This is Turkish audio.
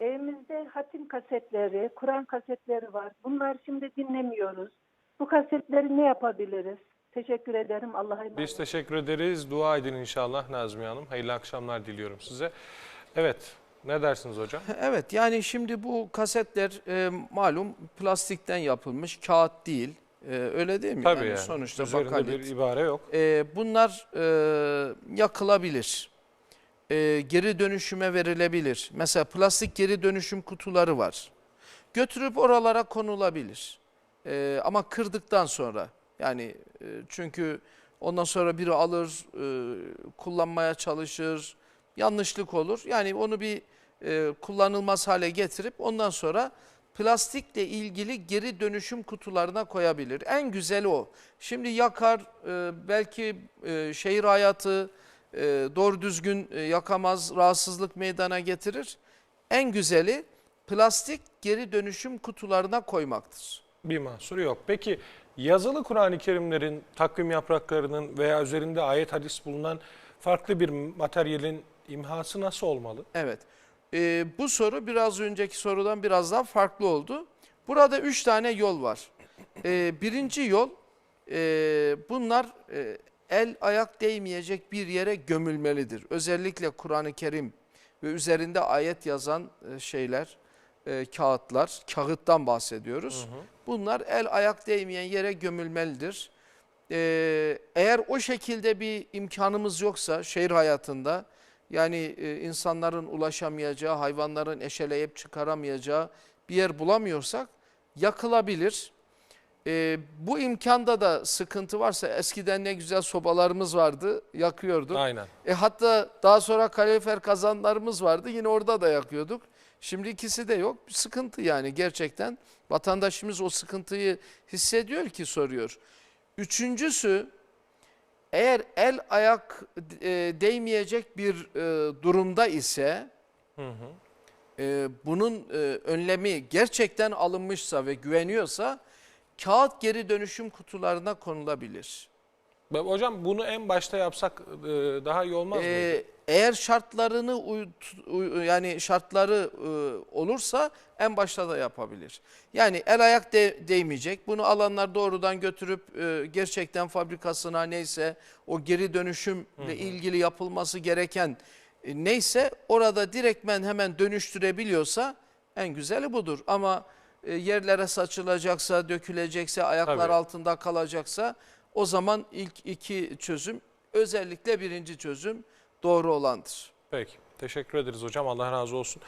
Evimizde hatim kasetleri, Kur'an kasetleri var. Bunlar şimdi dinlemiyoruz. Bu kasetleri ne yapabiliriz? Teşekkür ederim. Allah'a emanet Biz teşekkür ederiz. Dua edin inşallah Nazmiye Hanım. Hayırlı akşamlar diliyorum size. Evet, ne dersiniz hocam? Evet yani şimdi bu kasetler e, malum plastikten yapılmış kağıt değil. E, öyle değil mi? Tabii yani. Sonuçta Üzerinde bakalit. bir ibare yok. E, bunlar e, yakılabilir. E, geri dönüşüme verilebilir. Mesela plastik geri dönüşüm kutuları var. Götürüp oralara konulabilir. E, ama kırdıktan sonra yani e, çünkü ondan sonra biri alır, e, kullanmaya çalışır, yanlışlık olur. Yani onu bir e, kullanılmaz hale getirip ondan sonra plastikle ilgili geri dönüşüm kutularına koyabilir. En güzeli o. Şimdi yakar, e, belki e, şehir hayatı e, doğru düzgün e, yakamaz, rahatsızlık meydana getirir. En güzeli plastik geri dönüşüm kutularına koymaktır. Bir mahsuru yok. Peki yazılı Kur'an-ı Kerimlerin, takvim yapraklarının veya üzerinde ayet hadis bulunan farklı bir materyalin imhası nasıl olmalı? Evet. Ee, bu soru biraz önceki sorudan biraz daha farklı oldu. Burada üç tane yol var. Ee, birinci yol, e, bunlar e, el ayak değmeyecek bir yere gömülmelidir. Özellikle Kur'an-ı Kerim ve üzerinde ayet yazan e, şeyler, e, kağıtlar, kağıttan bahsediyoruz. Bunlar el ayak değmeyen yere gömülmelidir. Ee, eğer o şekilde bir imkanımız yoksa şehir hayatında yani e, insanların ulaşamayacağı, hayvanların eşeleyip çıkaramayacağı bir yer bulamıyorsak yakılabilir. Ee, bu imkanda da sıkıntı varsa eskiden ne güzel sobalarımız vardı yakıyorduk. Aynen. E hatta daha sonra kalorifer kazanlarımız vardı yine orada da yakıyorduk. Şimdi ikisi de yok. Bir sıkıntı yani gerçekten. Vatandaşımız o sıkıntıyı hissediyor ki soruyor. Üçüncüsü eğer el ayak e, değmeyecek bir e, durumda ise Hı hı. e, bunun e, önlemi gerçekten alınmışsa ve güveniyorsa kağıt geri dönüşüm kutularına konulabilir. Hocam bunu en başta yapsak e, daha iyi olmaz? Ee, eğer şartlarını uy- uy- yani şartları e, olursa en başta da yapabilir. Yani el ayak de- değmeyecek. Bunu alanlar doğrudan götürüp e, gerçekten fabrikasına neyse o geri dönüşümle ilgili yapılması gereken e, neyse orada direktmen hemen dönüştürebiliyorsa en güzeli budur. Ama e, yerlere saçılacaksa, dökülecekse, ayaklar Tabii. altında kalacaksa o zaman ilk iki çözüm özellikle birinci çözüm doğru olandır. Peki. Teşekkür ederiz hocam. Allah razı olsun.